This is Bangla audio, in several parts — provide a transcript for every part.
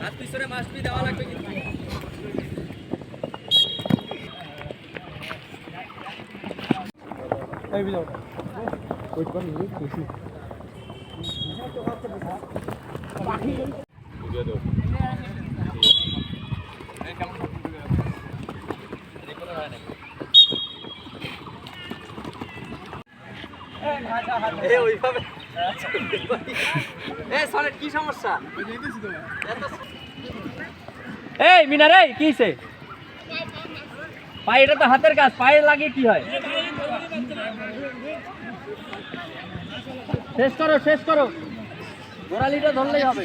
হাত পিছনে মাসপি দেওয়া লাগবে কিন্তু এই মিনার এই কি হইছে? পায়ে এটা তো হাতের কাজ, পায়ে লাগে কি হয়? শেষ করো শেষ করো। গোড়ালিটা ধরলেই হবে।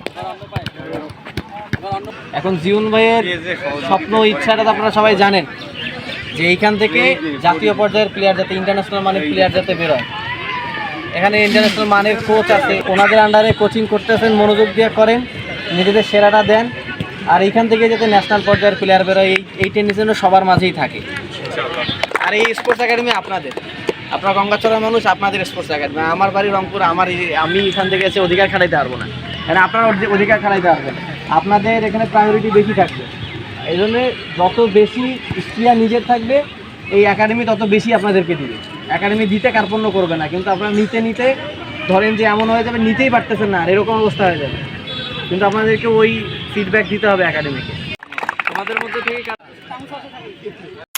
এখন জিউন ভাইয়ের স্বপ্ন ইচ্ছাটা তো আপনারা সবাই জানেন যে এইখান থেকে জাতীয় পর্যায়ের প্লেয়ার যাতে ইন্টারন্যাশনাল মানের প্লেয়ার যাতে বেরোয় এখানে ইন্টারন্যাশনাল মানের কোচ আছে, ওনাদের আন্ডারে কোচিং করতেছেন, মনোযোগ দিয়ে করেন, নিজেদের সেরাটা দেন, আর এইখান থেকে যাতে ন্যাশনাল পর্যায়ের প্লেয়ার বেরোয় এই এই টেনিস যেন সবার মাঝেই থাকে। আর এই স্পোর্টস একাডেমি আপনাদের। আপনার গঙ্গাচড়ার মানুষ, আপনাদের স্পোর্টস একাডেমি আমার বাড়ি রংপুর আমার আমি এখান থেকে এসে অধিকার খাটাইতে পারব না। মানে আপনারা অধি- অধিকার খাটাইতে পারবেন। আপনাদের এখানে প্রায়োরিটি বেশি থাকবে। এই যত বেশি স্ত্রিয়া নিজের থাকবে, এই একাডেমি তত বেশি আপনাদেরকে দিবে। একাডেমি দিতে কার্পণ্য করবে না, কিন্তু আপনারা নিতে নিতে ধরেন যে এমন হয়ে যাবে, নিতেই পারতেছেন না, আর এরকম অবস্থা হয়ে যাবে। কিন্তু আপনাদেরকে ওই ফিডব্যাক দিতে হবে একাডেমিকে তোমাদের মধ্যে থেকে